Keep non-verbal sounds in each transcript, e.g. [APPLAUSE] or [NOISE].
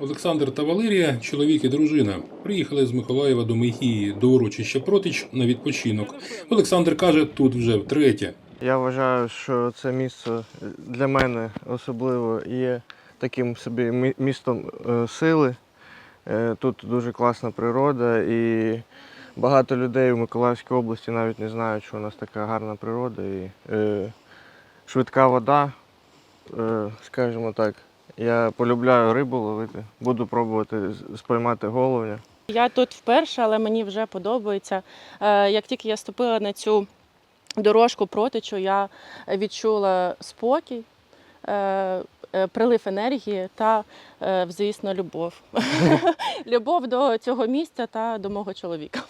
Олександр та Валерія, чоловік і дружина, приїхали з Миколаєва до Мехії до урочища Протич на відпочинок. Олександр каже, тут вже втретє. Я вважаю, що це місце для мене особливо є таким собі містом е, сили. Е, Тут дуже класна природа і багато людей у Миколаївській області навіть не знають, що у нас така гарна природа і е, швидка вода, скажімо так. Я полюбляю рибу ловити, буду пробувати спіймати головня. Я тут вперше, але мені вже подобається. Е, Як тільки я ступила на цю дорожку протичу, я відчула спокій, е, е, прилив енергії та, звісно, любов. [LAUGHS] Любов до цього місця та до мого чоловіка.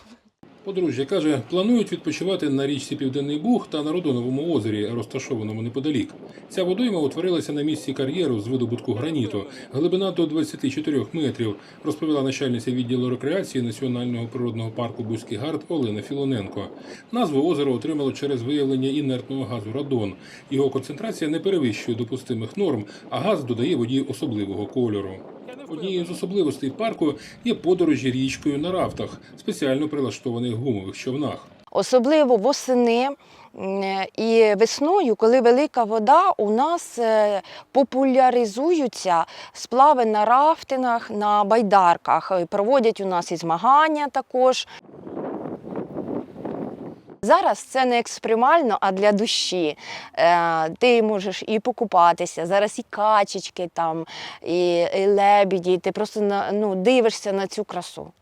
Подружжя каже, планують відпочивати на річці Південний Буг та на Родоновому озері, розташованому неподалік. Ця водойма утворилася на місці кар'єру з видобутку граніту, глибина до 24 метрів, розповіла начальниця відділу рекреації Національного природного парку Бузький Гард Олена Філоненко. Назву озеро отримало через виявлення інертного газу радон. Його концентрація не перевищує допустимих норм, а газ додає воді особливого кольору. Однією з особливостей парку є подорожі річкою на рафтах, спеціально прилаштованих гумових човнах. Особливо восени і весною, коли велика вода, у нас е, популяризуються сплави на рафтингах, на байдарках. Проводять у нас і змагання також. Зараз це не екстремально, а для душі. Е, ти можеш і покупатися, зараз і качечки, там, і, і лебіді, ти просто ну, дивишся на цю красу.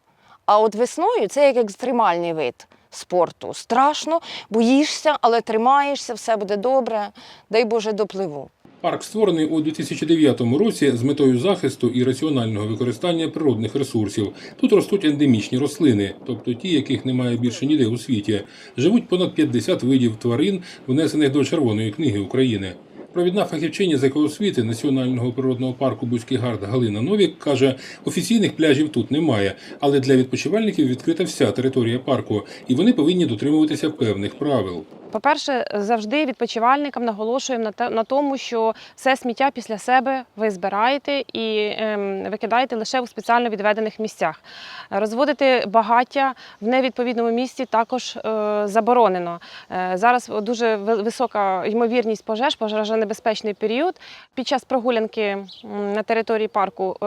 А от весною це як екстремальний вид спорту. Страшно, боїшся, але тримаєшся, все буде добре. Дай Боже допливу. Парк створений у 2009 році з метою захисту і раціонального використання природних ресурсів. Тут ростуть ендемічні рослини, тобто ті, яких немає більше ніде у світі. Живуть понад 50 видів тварин, внесених до Червоної книги України. Провідна фахівчиня з екоосвіти Національного природного парку Бузький Гард Галина Новік каже, офіційних пляжів тут немає, але для відпочивальників відкрита вся територія парку, і вони повинні дотримуватися певних правил. По-перше, завжди відпочивальникам наголошуємо на, тому, що все сміття після себе ви збираєте і ем, викидаєте лише у спеціально відведених місцях. Розводити багаття в невідповідному місці також е, заборонено. Е, зараз дуже висока ймовірність пожеж, пожежонебезпечний період. Під час прогулянки на території парку е,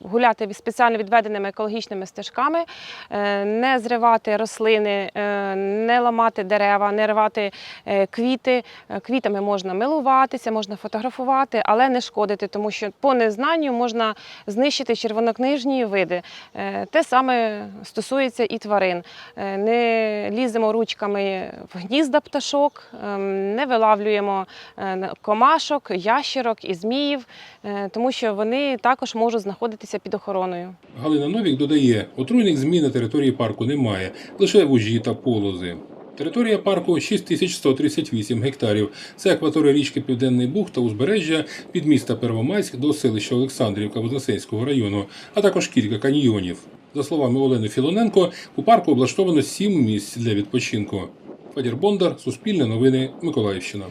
гуляти спеціально відведеними екологічними стежками, не зривати рослини, не ламати дерева, не рвати е, квіти. Е, Квітами можна милуватися, можна фотографувати, але не шкодити, тому що по незнанню можна знищити червонокнижні види. Е, Те саме стосується і тварин. Не ліземо ручками в гнізда пташок, ем, не вилавлюємо комашок, ящерок і зміїв, тому що вони також можуть знаходитися під охороною. Галина Новік додає, отруйних змін на території парку немає, лише вужі та полози. Територія парку 6138 гектарів. Це акваторія річки Південний Буг та узбережжя від міста Первомайськ до селища Олександрівка Вознесенського району, а також кілька каньйонів. За словами Олени Філоненко, у парку облаштовано сім місць для відпочинку. Федір Бондар, Суспільне новини, Миколаївщина.